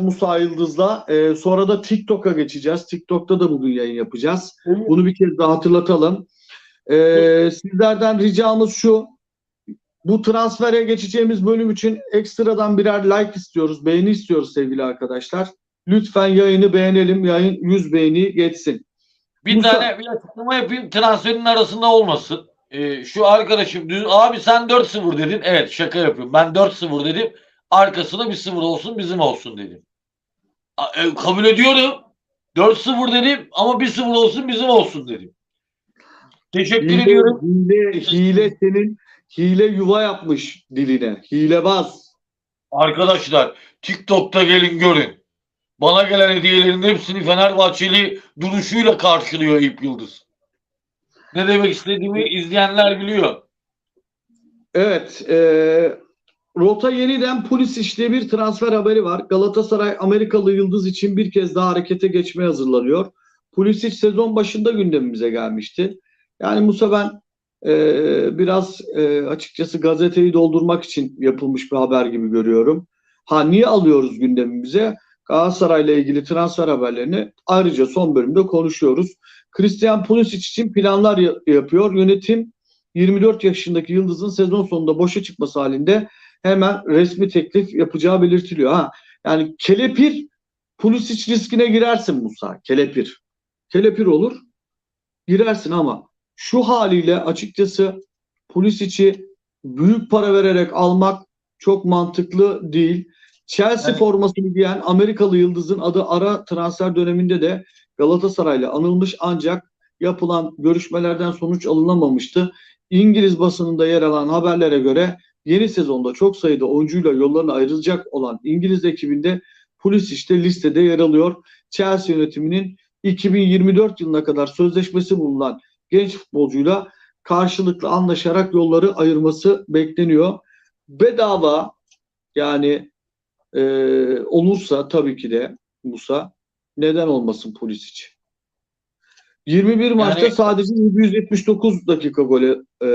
Musa Yıldız'la. Ee, sonra da TikTok'a geçeceğiz. TikTok'ta da bugün yayın yapacağız. Bunu bir kez daha hatırlatalım. Ee, sizlerden ricamız şu. Bu transfere geçeceğimiz bölüm için ekstradan birer like istiyoruz. Beğeni istiyoruz sevgili arkadaşlar. Lütfen yayını beğenelim. Yayın 100 beğeni geçsin. Bir Musa- tane bir açıklama yapayım transferin arasında olmasın. Ee, şu arkadaşım düz abi sen 4-0 dedin. Evet şaka yapıyorum. Ben 4-0 dedim. Arkasına bir 0 olsun bizim olsun dedim. E, kabul ediyorum. 4-0 dedim ama bir 0 olsun bizim olsun dedim. Teşekkür Hile, ediyorum. hile, hile senin hile yuva yapmış diline. Hilebaz. Arkadaşlar TikTok'ta gelin görün. Bana gelen hediyelerin hepsini Fenerbahçeli duruşuyla karşılıyor Eyüp Yıldız. Ne demek istediğimi izleyenler biliyor. Evet. E, Rota yeniden polis işte bir transfer haberi var. Galatasaray Amerikalı Yıldız için bir kez daha harekete geçmeye hazırlanıyor. Pulisic sezon başında gündemimize gelmişti. Yani Musa ben e, biraz e, açıkçası gazeteyi doldurmak için yapılmış bir haber gibi görüyorum. Ha niye alıyoruz gündemimize? Galatasaray'la ilgili transfer haberlerini ayrıca son bölümde konuşuyoruz. Christian Pulisic için planlar ya- yapıyor. Yönetim 24 yaşındaki Yıldız'ın sezon sonunda boşa çıkması halinde hemen resmi teklif yapacağı belirtiliyor. Ha, yani kelepir Pulisic riskine girersin Musa. Kelepir. Kelepir olur. Girersin ama şu haliyle açıkçası Pulisic'i büyük para vererek almak çok mantıklı değil. Chelsea Evet. formasını giyen Amerikalı Yıldız'ın adı ara transfer döneminde de Galatasaray'la anılmış ancak yapılan görüşmelerden sonuç alınamamıştı. İngiliz basınında yer alan haberlere göre yeni sezonda çok sayıda oyuncuyla yollarına ayrılacak olan İngiliz ekibinde Pulisic de listede yer alıyor. Chelsea yönetiminin 2024 yılına kadar sözleşmesi bulunan genç futbolcuyla karşılıklı anlaşarak yolları ayırması bekleniyor. Bedava yani e, olursa tabii ki de Musa neden olmasın Pulisic? 21 maçta Yani- sadece 779 dakika gole e,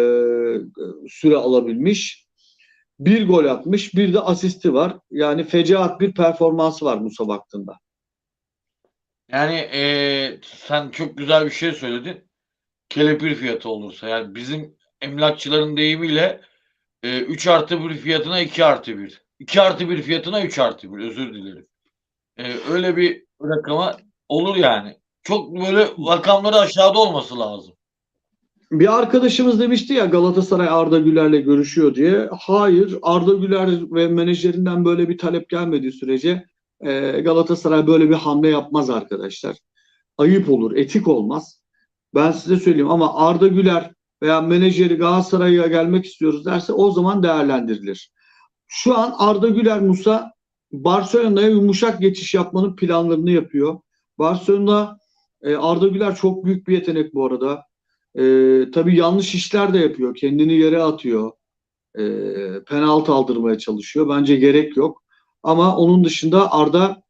süre alabilmiş. Bir gol atmış, bir de asisti var. Yani fecaat bir performansı var Musa baktığında. Yani eee, sen çok güzel bir şey söyledin. Kelepir fiyatı olursa yani bizim emlakçıların deyimiyle eee 3 artı 1 fiyatına 2 artı 1. 2 artı 1 fiyatına 3 artı 1 özür dilerim. Eee, öyle bir rakama olur yani. Çok böyle rakamları aşağıda olması lazım. Bir arkadaşımız demişti ya Galatasaray Arda Güler'le görüşüyor diye. Hayır, Arda Güler ve menajerinden böyle bir talep gelmediği sürece e, Galatasaray böyle bir hamle yapmaz arkadaşlar. Ayıp olur, etik olmaz. Ben size söyleyeyim ama Arda Güler veya menajeri Galatasaray'a gelmek istiyoruz derse o zaman değerlendirilir. Şu an Arda Güler Musa Barcelona'ya yumuşak geçiş yapmanın planlarını yapıyor. Barcelona e, Arda Güler çok büyük bir yetenek bu arada. Ee, tabii yanlış işler de yapıyor. Kendini yere atıyor. Ee, penaltı aldırmaya çalışıyor. Bence gerek yok. Ama onun dışında Arda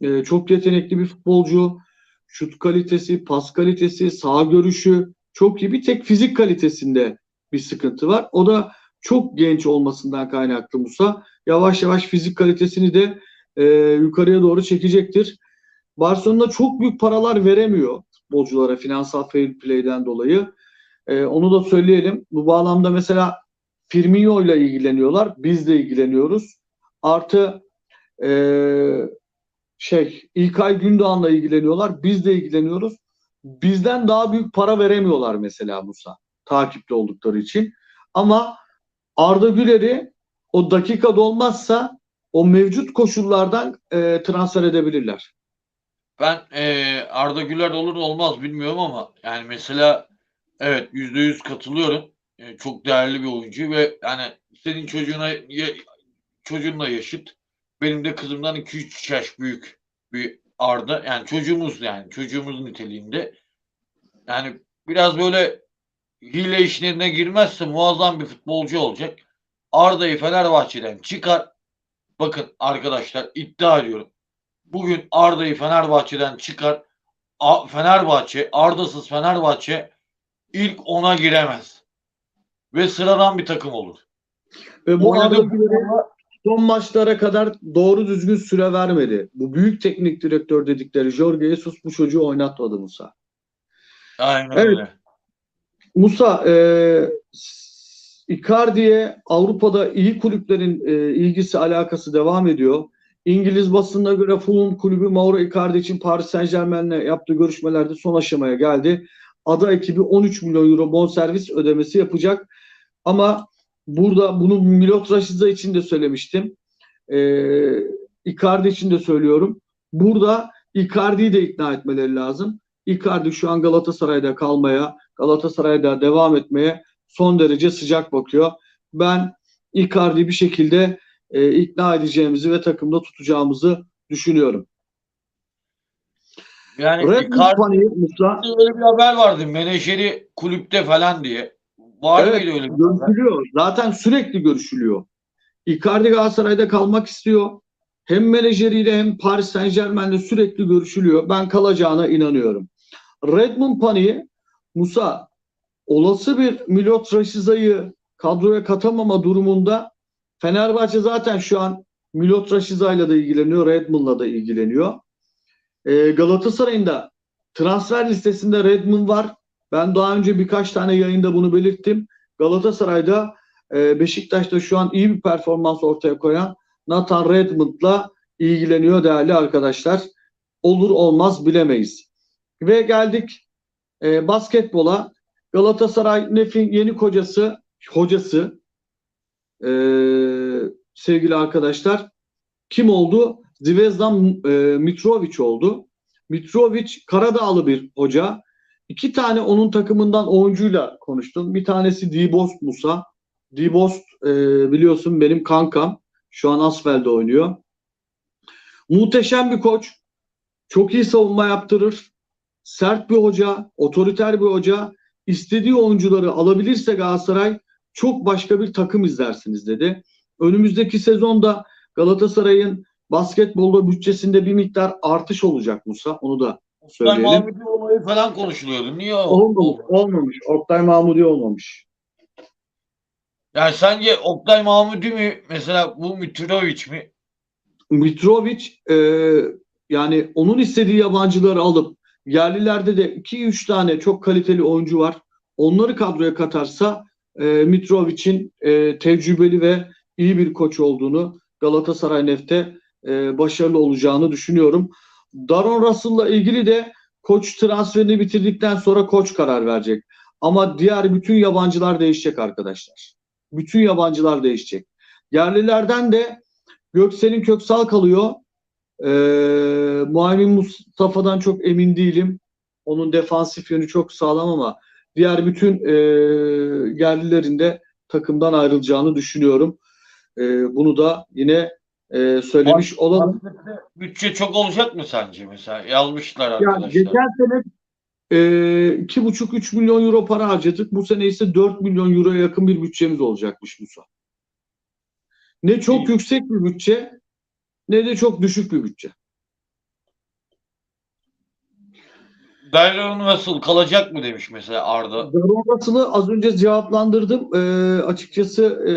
e, çok yetenekli bir futbolcu. Şut kalitesi, pas kalitesi, sağ görüşü çok iyi. Bir tek fizik kalitesinde bir sıkıntı var. O da çok genç olmasından kaynaklı Musa. Yavaş yavaş fizik kalitesini de e, yukarıya doğru çekecektir. Barcelona çok büyük paralar veremiyor futbolculara finansal fair play'den dolayı. Ee, onu da söyleyelim. Bu bağlamda mesela Firmino ile ilgileniyorlar. Biz de ilgileniyoruz. Artı ee, şey İlkay Gündoğan'la ilgileniyorlar. Biz de ilgileniyoruz. Bizden daha büyük para veremiyorlar mesela Musa. Takipte oldukları için. Ama Arda Güler'i o dakikada olmazsa o mevcut koşullardan ee, transfer edebilirler. Ben eee, Arda Güler olur olmaz bilmiyorum ama yani mesela evet %100 katılıyorum. Eee, çok değerli bir oyuncu ve yani senin çocuğuna ya- çocuğunla yaşıt. Benim de kızımdan 2-3 yaş büyük bir Arda. Yani çocuğumuz yani çocuğumuz niteliğinde. Yani biraz böyle hile işlerine girmezse muazzam bir futbolcu olacak. Arda'yı Fenerbahçe'den çıkar. Bakın arkadaşlar iddia ediyorum. Bugün Arda'yı Fenerbahçe'den çıkar. A- Fenerbahçe, Arda'sız Fenerbahçe ilk ona giremez. Ve sıradan bir takım olur. Ve bu Arda son maçlara kadar doğru düzgün süre vermedi. Bu büyük teknik direktör dedikleri Jorge Jesus bu çocuğu oynatmadı Musa. Aynen Evet. öyle. Musa, e, Icardi'ye Avrupa'da iyi kulüplerin e, ilgisi alakası devam ediyor. İngiliz basınına göre Fulham kulübü Mauro Icardi için Paris Saint Germain'le yaptığı görüşmelerde son aşamaya geldi. Ada ekibi 13 milyon euro bonservis ödemesi yapacak. Ama burada bunu Milot Rashica için de söylemiştim. E, Icardi için de söylüyorum. Burada Icardi'yi de ikna etmeleri lazım. Icardi şu an Galatasaray'da kalmaya, Galatasaray'da devam etmeye son derece sıcak bakıyor. Ben Icardi bir şekilde e, ikna edeceğimizi ve takımda tutacağımızı düşünüyorum. Yani Red Icardi Musa öyle bir haber vardı. Menajeri kulüpte falan diye. Var Evet, mıydı öyle bir haber? görüşülüyor. Zaten sürekli görüşülüyor. Icardi Galatasaray'da kalmak istiyor. Hem menajeriyle hem Paris Saint Germain'le sürekli görüşülüyor. Ben kalacağına inanıyorum. Redmond Pani'yi Musa olası bir Milot Raşiza'yı kadroya katamama durumunda Fenerbahçe zaten şu an Milot Raşiza'yla da ilgileniyor, Redmond'la da ilgileniyor. Ee, Galatasaray'ın da transfer listesinde Redmond var. Ben daha önce birkaç tane yayında bunu belirttim. Galatasaray'da e, Beşiktaş'ta şu an iyi bir performans ortaya koyan Nathan Redmond'la ilgileniyor değerli arkadaşlar. Olur olmaz bilemeyiz. Ve geldik e, basketbola. Galatasaray Nef'in yeni kocası, hocası e, sevgili arkadaşlar kim oldu? Zvezdan e, Mitrovic oldu. Mitrovic Karadağlı bir hoca. İki tane onun takımından oyuncuyla konuştum. Bir tanesi Dibost Musa. Dibost e, biliyorsun benim kankam. Şu an Asfel'de oynuyor. Muhteşem bir koç. Çok iyi savunma yaptırır. Sert bir hoca, otoriter bir hoca. İstediği oyuncuları alabilirse Galatasaray çok başka bir takım izlersiniz dedi. Önümüzdeki sezonda Galatasaray'ın basketbolda bütçesinde bir miktar artış olacak Musa. Onu da Oktay söyleyelim. Mahmudi olayı falan konuşuluyordu. Niye o- Olmamış, olmamış. Oktay Mahmudi olmamış. Yani sence Oktay Mahmudi mi mesela bu Mitrovic mi? Mitrovic e, yani onun istediği yabancıları alıp yerlilerde de 2-3 tane çok kaliteli oyuncu var. Onları kadroya katarsa e, Mitrovic'in e, tecrübeli ve iyi bir koç olduğunu Galatasaray Neft'te e, başarılı olacağını düşünüyorum. Daron Russell'la ilgili de koç transferini bitirdikten sonra koç karar verecek. Ama diğer bütün yabancılar değişecek arkadaşlar. Bütün yabancılar değişecek. Yerlilerden de Göksel'in Köksal kalıyor. Ee, Muhammed Mustafa'dan çok emin değilim. Onun defansif yönü çok sağlam ama diğer bütün e, yerlilerin de takımdan ayrılacağını düşünüyorum. E, bunu da yine e, söylemiş olalım. Baskette Bütçe çok olacak mı sence mesela? Yazmışlar Ya arkadaşlar. geçen sene e, 2,5-3 milyon euro para harcadık. Bu sene ise 4 milyon euroya yakın bir bütçemiz olacakmış Musa. Ne çok İyi. yüksek bir bütçe ne de çok düşük bir bütçe. Byron Russell kalacak mı demiş mesela Arda. Daron Russell'ı az önce cevaplandırdım. Ee, açıkçası e,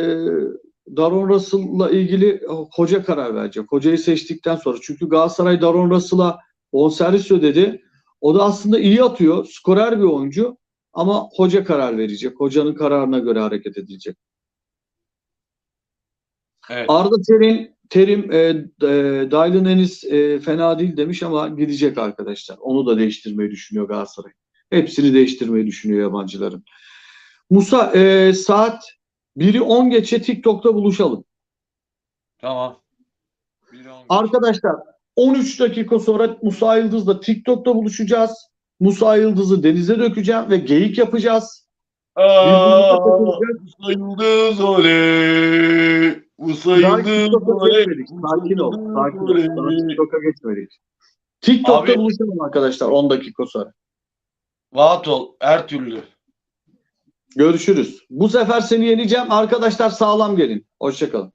Daron Russell'la ilgili hoca karar verecek. Hocayı seçtikten sonra. Çünkü Galatasaray Daron Russell'a bonservis ödedi. O da aslında iyi atıyor. Skorer bir oyuncu. Ama hoca karar verecek. Hocanın kararına göre hareket edilecek. Evet. Arda Terim, Terim e, e, Dylan Ennis e, fena değil demiş ama gidecek arkadaşlar. Onu da değiştirmeyi düşünüyor Galatasaray. Hepsini değiştirmeyi düşünüyor yabancıların. Musa e, saat 1'i 10 geçe TikTok'ta buluşalım. Tamam. Arkadaşlar 13 dakika sonra Musa Yıldız'la TikTok'ta buluşacağız. Musa Yıldız'ı denize dökeceğim ve geyik yapacağız. Aa, Musa Yıldız oley. Musa Sakin ol. Sakin ol. Daha TikTok'a geçmedik. TikTok'ta Abi- buluşalım arkadaşlar 10 dakika sonra. Rahat ol. Her türlü. Görüşürüz. Bu sefer seni yeneceğim. Arkadaşlar sağlam gelin. Hoşçakalın.